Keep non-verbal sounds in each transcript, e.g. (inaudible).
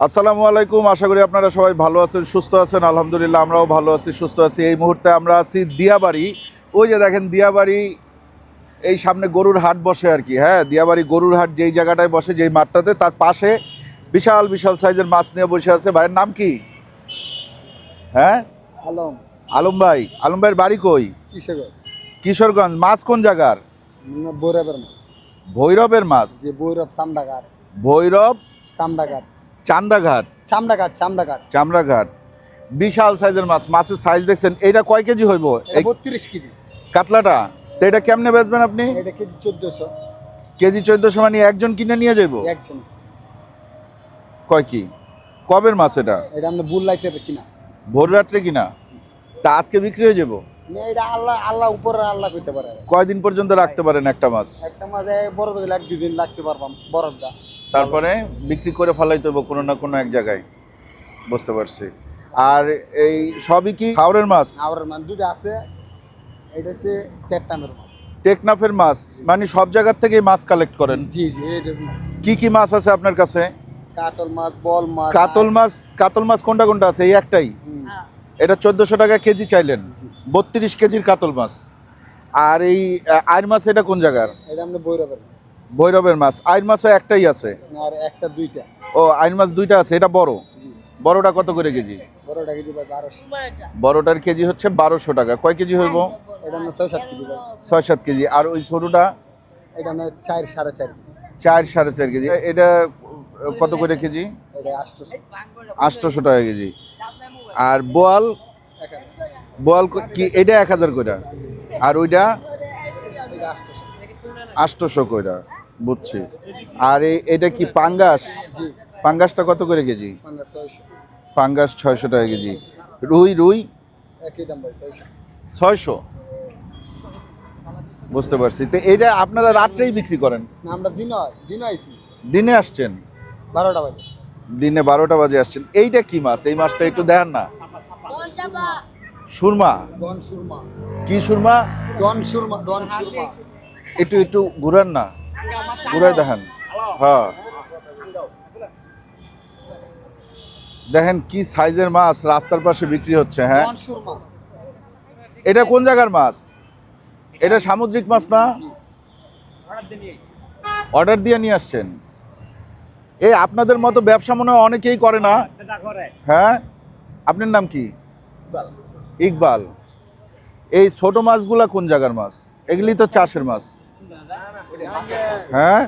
আসসালামু আলাইকুম আশা করি আপনারা সবাই ভালো আছেন সুস্থ আছেন। আলহামদুলিল্লাহ আমরাও ভালো আছি সুস্থ আছি। এই মুহূর্তে আমরা আছি দিয়াবাড়ি। ওই যে দেখেন দিয়াবাড়ি এই সামনে গরুর হাট বসে আর কি হ্যাঁ? দিয়াবাড়ি গরুর হাট যেই জায়গাটায় বসে যেই মাঠটাতে তার পাশে বিশাল বিশাল সাইজের মাছ নিয়ে বসে আছে। ভাইয়ের নাম কি? হ্যাঁ? আলম। আলম ভাই। আলম ভাইয়ের বাড়ি কই? কিশোরগঞ্জ। কিশোরগঞ্জ। মাছ কোন জায়গার? ভৈরবের মাছ। ভৈরবের মাছ। যে বৈরব চামড়াঘাট ভৈরব চামড়াঘাট চান্দাঘাট। চামড়াঘাট চামড়াঘাট। চামড়াঘাট। বিশাল সাইজের মাছ মাছের সাইজ দেখছেন এইটা কয় কেজি হইব? বত্রিশ কেজি। কাতলাটা? তো এটা কেমনে বেচবেন আপনি? এটা কেজি চোদ্দশো। কেজি চোদ্দশো মানে একজন কিনে নিয়ে যাইব? একজন। কয় কি? কবের মাছ এটা? এটা আমরা বুল লাইতে কিনা। ভোর রাত্রে কিনা? তা আজকে বিক্রি হয়ে যাব এটা আল্লাহ আল্লাহ উপরে আল্লাহ করতে পারে। কয়দিন পর্যন্ত রাখতে পারেন একটা মাছ? একটা মাছ বড় তো এক দুদিন লাগতে পারবাম বরফটা তারপরে বিক্রি করে ফেলাইতে হবে কোনো না কোনো এক জায়গায় বুঝতে পারছি। আর এই সবই কি খাওয়ারের মাছ? আর মাছ দুটো আছে এটা হচ্ছে টেকটামের মাছ। টেকনাফের মাছ মানে সব জায়গার থেকেই মাছ কালেক্ট করেন? জি জি কি কি মাছ আছে আপনার কাছে? কাতল মাছ বল মাছ কাতল মাছ কাতল মাছ কোনটা কোনটা আছে? এই একটাই। এটা চোদ্দোশো টাকা কেজি চাইলেন বত্রিশ কেজির কাতল মাছ। আর এই আইর মাছ এটা কোন জায়গার? এটা আমরা বৈরবের ভৈরবের মাছ আইন মাছও একটাই আছে। আর একটা দুইটা। ও আইন মাছ দুইটা আছে এটা বড়? বড়টা কত করে কেজি? বড়টা কেজি বড়টার কেজি হচ্ছে বারোশো টাকা। কয় কেজি হইব? ছয় সাত কেজি আর ওই সরুটা? চার সাড়ে চার কেজি। এটা কত করে কেজি? আটশোশো। টাকা কেজি। আর বোয়াল? বোয়াল কি এটা এক হাজার কইরা? আর ওইটা? আটশোশো কইরা। বুঝছি। আর এটা কি পাঙ্গাস? পাঙ্গাসটা কত করে কেজি? পাঙ্গাস ছয়শো। টাকা কেজি। রুই রুই? ছয়শো। বুঝতে পারছি। তো এটা আপনারা রাত্রেই বিক্রি করেন? আমরা দিন আইছি। দিনে আসছেন? বারোটা বাজে। দিনে বারোটা বাজে আসছেন। এইটা কি মাছ? এই মাছটা একটু দেখান না। সুরমা। কি সুরমা? ডন সুরমা ডন সুরমা। একটু একটু ঘুরান না। ঘুরাই দেখান। হ্যাঁ। দেখেন কি সাইজের মাছ রাস্তার পাশে বিক্রি হচ্ছে হ্যাঁ? এটা কোন জায়গার মাছ? এটা সামুদ্রিক মাছ না? অর্ডার দিয়ে নিয়ে আসছেন। এই আপনাদের মতো ব্যবসা মনে হয় অনেকেই করে না। হ্যাঁ? আপনার নাম কি? ইকবাল। এই ছোট মাছগুলা কোন জায়গার মাছ? এগুলি তো চাষের মাছ। হ্যাঁ?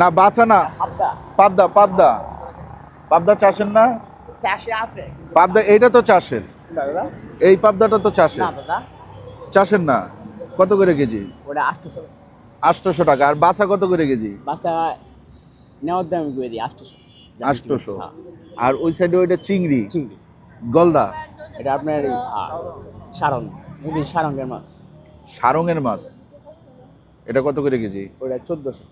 না বাছা না। পাবদা। পাবদা পাবদা। চাষের না? পাবদা এইটা তো চাষের। এই পাবদাটা তো চাষের। চাষের না? কত করে কেজি? ওটা আটশোশো। আটশোশো টাকা। আর বাসা কত করে কেজি? বাসা নেওয়ার দাম করে দিই আটশোশো। আটশোশো। আর ওই সাইডে ওইটা চিংড়ি। চিংড়ি। গলদা। এটা আপনার সারং। সারঙ্গের মাছ। সারঙের মাছ। এটা কত করে কেজি? ওটা চোদ্দোশো।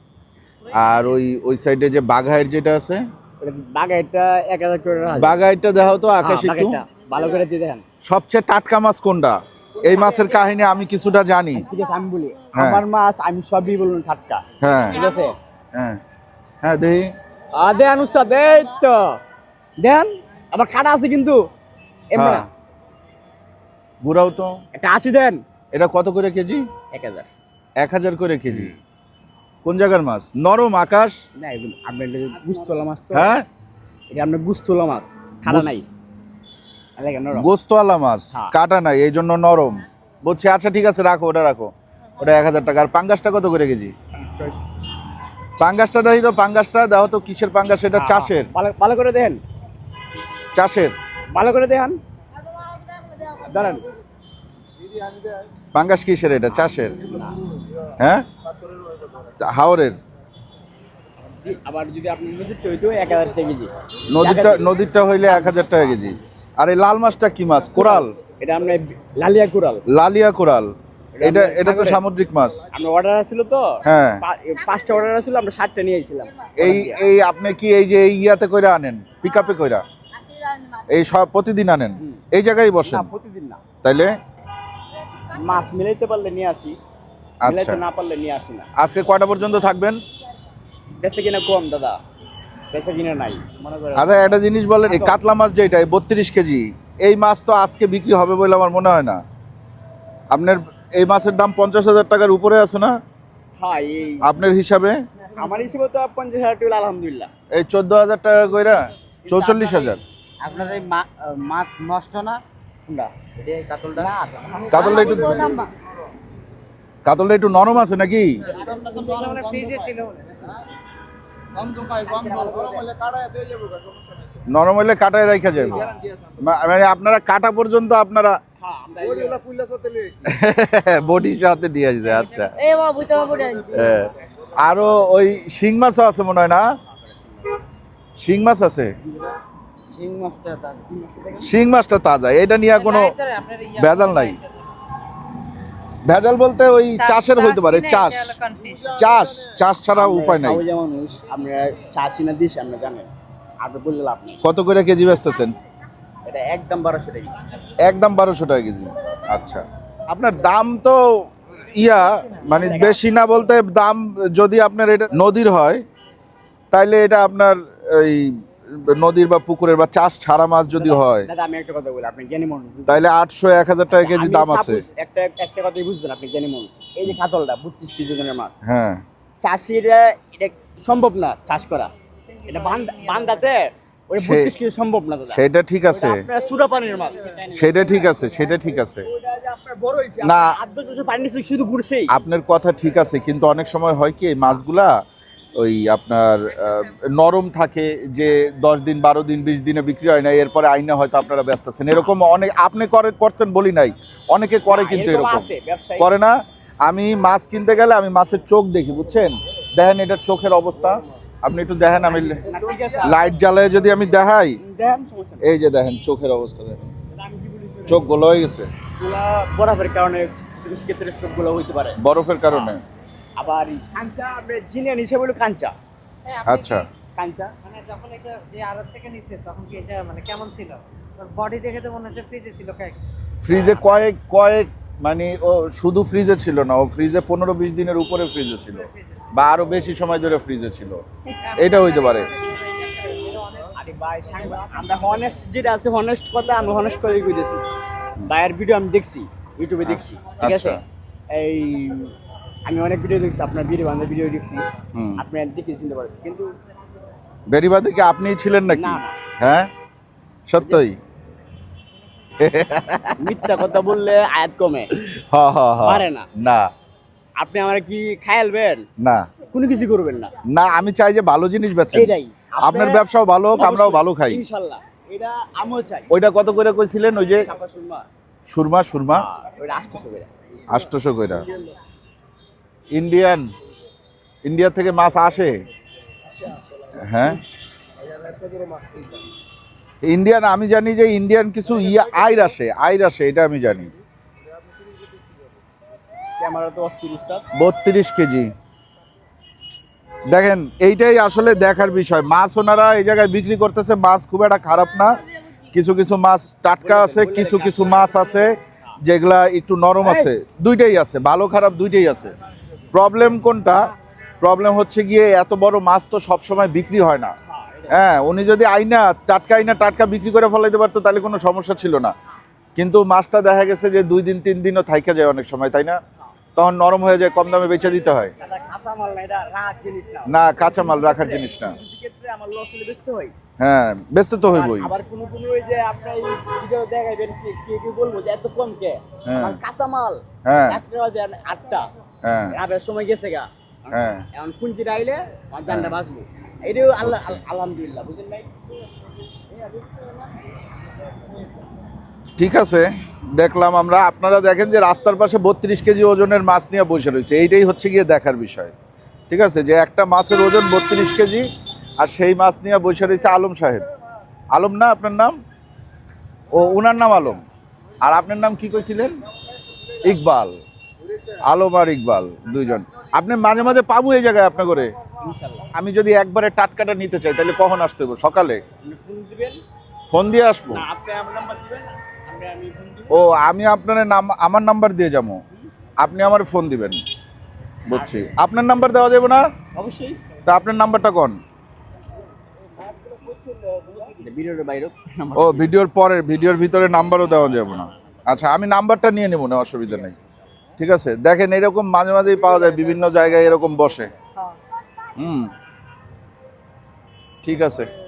আর ওই ওই সাইডে যে বাঘায়ের যেটা আছে? ওটা বাগাইটা এক হাজার করে। বাঘাইরটা দেখাও তো আকাশ হ্যাঁ, একটু ভালো করে দিয়ে দেখেন। সবচেয়ে টাটকা মাছ কোনটা? এই মাছের কাহিনী আমি কিছুটা জানি। ঠিক আছে আমি বলি। হ্যাঁ। আমার মাছ আমি সবই বলুন টাটকা। হ্যাঁ। ঠিক আছে? হ্যাঁ। হ্যাঁ দেখি আ, দেন উস্তাদ এই তো। দেন আবার কাটা আছে কিন্তু। এমনি হ্যাঁ। তো। এটা আশি দেন। এটা কত করে কেজি? এক হাজার। এক হাজার করে কেজি। কোন জায়গার মাছ? নরম আকাশ? না এগুলো আপনার গুস্তলা মাছ তো। হ্যাঁ? এটা আপনার গুস্তলা মাছ খাটা নাই। গোস্তওয়ালা মাছ হ্যাঁ। কাটা নাই এই জন্য নরম। বলছি আচ্ছা ঠিক আছে রাখো ওটা রাখো। ওটা এক হাজার টাকা। আর পাঙ্গাসটা কত করে কেজি। পাঙ্গাসটা দেখি তো পাঙ্গাসটা দেখো তো কিসের পাঙ্গাস? এটা হ্যাঁ, চাষের। ভালো ভালো করে দেন। চাষের। ভালো করে দেখান। দাঁড়ান। পাঙ্গাস কিসের এটা? চাষের? হ্যাঁ? হাওরের? আবার যদি আপনি নদীর হইতো এক হাজার টাকা কেজি। নদীরটা নদীরটা হইলে এক হাজার টাকা কেজি। আর এই লাল মাছটা কি মাছ? কোরাল? এটা আপনার লালিয়া কুড়াল লালিয়া কোরাল। এটা এটা তো সামুদ্রিক মাছ। আপনার অর্ডার আসছিল তো। হ্যাঁ। পাঁচটা অর্ডার আসছিল আমরা ষাটটা নিয়ে আইছিলাম। এই এই আপনি কি এই যে এই ইয়াতে কইরা আনেন? পিক আপে কইরা? এই সব প্রতিদিন আনেন? এই জায়গায় না বসেন প্রতিদিন না। তাইলে মাছ মিলাইতে পারলে নিয়ে আসি আচ্ছা। মিলাইতে না পারলে নিয়ে আসি না। আজকে কয়টা পর্যন্ত থাকবেন? বেশি কিনা কম দাদা। বেচা কিনা নাই। মনে করেন। আচ্ছা একটা জিনিস বলেন এই কাতলা মাছ যেটা বত্রিশ কেজি এই মাছ তো আজকে বিক্রি হবে বলে আমার মনে হয় না। আপনার এই মাছের দাম পঞ্চাশ হাজার টাকার উপরে আছে না? হ্যাঁ এই আপনার হিসাবে? আমার হিসেবে তো পঞ্চাশ হাজার টাকা আলহামদুলিল্লাহ। এই চোদ্দ হাজার টাকা কইরা চৌচল্লিশ হাজার। আপনার এই মাছ নষ্ট না কাতলটা? একটু কাতলটা একটু নরম আছে নাকি? যাব নেই। নরম হলে কাটায় রাখা যায় মানে আপনারা কাটা পর্যন্ত আপনারা হ্যাঁ (laughs) বডি সাথে দিয়ে আসছে আচ্ছা। হ্যাঁ। আরও ওই শিং মাছও আছে মনে হয় না? শিং মাছ আছে? শিং মাছটা তাজা। এটা নিয়ে কোনো ভেজাল নাই। ভেজাল বলতে ওই চাষের হইতে পারে চাষ। চাষ চাষ ছাড়া উপায় নাই। খাওয়া যেমন মানুষ আমরা চাষি না দিস আমরা জানেন। আপনি বললে লাভ নেই। কত করে কেজি বেচতেছেন? এটা একদম বারোশো টাকা একদম বারোশো টাকা কেজি। আচ্ছা। আপনার দাম তো ইয়া মানে বেশি না বলতে দাম যদি আপনার এটা নদীর হয় তাইলে এটা আপনার এই নদীর বা পুকুরের বা চাষ ছাড়া মাছ যদি হয়। দাদা আমি একটা কথা বলি আপনি জ্ঞানী মানুষ? তাইলে আটশো এক হাজার টাকা কেজি দাম আছে। একটা একটা কথাই বুঝবেন আপনি জ্ঞানী মানুষ। এই যে কাতলটা বত্রিশ কেজি ওজনের মাছ। হ্যাঁ। চাষিরা এটা সম্ভব না চাষ করা। এটা বান্দাতে সম্ভব না দাদা। সেটা ঠিক আছে। সুরা পানির মাছ। সেটা ঠিক আছে সেটা ঠিক আছে। আপনার না। শুধু ঘুরছেই। আপনার কথা ঠিক আছে কিন্তু অনেক সময় হয় কি মাছগুলা ওই আপনার নরম থাকে যে দশ দিন বারো দিন বিশ দিনে বিক্রি হয় না এরপরে আইনে হয়তো আপনারা ব্যস্ত আছেন। এরকম অনেক আপনি করে করছেন বলি নাই। অনেকে করে কিন্তু এরকম করে না। আমি মাছ কিনতে গেলে আমি মাছের চোখ দেখি বুঝছেন? দেখেন এটা চোখের অবস্থা। আপনি একটু দেখেন আমি আছে। লাইট জ্বালায় যদি আমি দেখাই। এই যে দেখেন চোখের অবস্থা দেখেন। চোখ গোলো হয়ে গেছে। বরফের কারণে বরফের কারণে। আবার কাঞ্চা আপনি জিনিয়ান হিসেবে হলো কাঞ্চা আচ্ছা। কাঞ্চা মানে যখন এটা যে আড়ত থেকে নিছে তখন কি এটা মানে কেমন ছিল? বডি দেখে তো মনে হচ্ছে ফ্রিজে ছিল কয়েক ফ্রিজে কয়েক কয়েক মানে ও শুধু ফ্রিজে ছিল না ও ফ্রিজে পনেরো বিশ দিনের উপরে ফ্রিজে ছিল। বা আরও বেশি সময় ধরে ফ্রিজে ছিল। এটা হইতে পারে। আরে ভাই সাংবা- আমরা হনেস্ট যেটা আছে হনেস্ট কথা আমি হনেস্ট করে কইতেছি। ভাইয়ের ভিডিও আমি দেখছি ইউটিউবে দেখছি ঠিক আছে? আচ্ছা। এই আমি অনেক ভিডিও দেখছি আপনার ভিডিও বান্ধব ভিডিও দেখছি। আপনি দেখে চিনতে পারছি কিন্তু বেরিবাদে কি আপনিই ছিলেন নাকি। হ্যাঁ? সত্যই? মিথ্যা কথা বললে আয়াত কমে। পারে না। না। আপনি আমার কি খায়ালবেন না। কোনো কিছু করবেন না। না আমি চাই যে ভালো জিনিস বেচেন। এটাই। আপনার ব্যবসাও ভালো হোক আমরাও ভালো খাই। এটা আমিও চাই। ওইটা কত করে কইছিলেন ওই যে? সুরমা। সুরমা সুরমা? ওইটা আষ্টশো করে। আষ্টশো কইরা ইন্ডিয়ান ইন্ডিয়া থেকে মাছ আসে? হ্যাঁ? ইন্ডিয়ান আমি জানি যে ইন্ডিয়ান কিছু ইয়া আইর আসে আইর আসে এটা আমি জানি। বত্রিশ কেজি। দেখেন এইটাই আসলে দেখার বিষয়। মাছ ওনারা এই জায়গায় বিক্রি করতেছে মাছ খুব একটা খারাপ না। কিছু কিছু মাছ টাটকা আছে কিছু কিছু মাছ আছে যেগুলা একটু নরম আছে। দুইটাই আছে ভালো খারাপ দুইটাই আছে। প্রবলেম কোনটা? প্রবলেম হচ্ছে গিয়ে এত বড় মাছ তো সবসময় বিক্রি হয় না। হ্যাঁ উনি যদি আইনা টাটকা আইনা টাটকা বিক্রি করে ফেলাইতে পারতো তাহলে কোনো সমস্যা ছিল না। কিন্তু মাছটা দেখা গেছে যে দুই দিন তিন দিনও থাইকা যায় অনেক সময় তাই না? তখন নরম হয়ে যায় কম দামে বেচে দিতে হয়। না কাঁচামাল রাখার জিনিস না। হয় ব্যস্ত তো হইবই। আবার কোনো কোনো ওই যে আপনার ভিডিও দেখাবেন কে কে বলব যে এত কম কে? হ্যাঁ। আমার কাঁচা মাল হ্যাঁ আটটা। হ্যাঁ। আবার সময় গেছে গা। হ্যাঁ। এখন আইলে জানটা বাঁচবো। এটাও আল্লাহ আলহামদুলিল্লাহ বুঝলেন ভাই? ঠিক আছে দেখলাম আমরা। আপনারা দেখেন যে রাস্তার পাশে বত্রিশ কেজি ওজনের মাছ নিয়ে বসে রয়েছে। এইটাই হচ্ছে গিয়ে দেখার বিষয়। ঠিক আছে যে একটা মাছের ওজন বত্রিশ কেজি আর সেই মাছ নিয়ে বসে রয়েছে আলম সাহেব। আলম না আপনার নাম? ও উনার নাম আলম। আর আপনার নাম কি কইছিলেন? ইকবাল। আলম আর ইকবাল দুইজন। আপনি মাঝে মাঝে পাবো এই জায়গায় আপনার করে আমি যদি একবারে টাটকাটা নিতে চাই তাহলে কখন আসতে হবে সকালে? ফোন দিয়ে আসব? ও আমি আপনার নাম আমার নাম্বার দিয়ে যাব। আপনি আমার ফোন দিবেন। বুঝছি। আপনার নাম্বার দেওয়া যাবে না? অবশ্যই। তা আপনার নাম্বারটা কোন? ও ভিডিওর পরে ভিডিওর ভিতরে নাম্বারও দেওয়া যাবে না। আচ্ছা আমি নাম্বারটা নিয়ে নেব না অসুবিধা নেই। ঠিক আছে? দেখেন এরকম মাঝে মাঝেই পাওয়া যায় বিভিন্ন জায়গায় এরকম বসে। হুম। ঠিক আছে।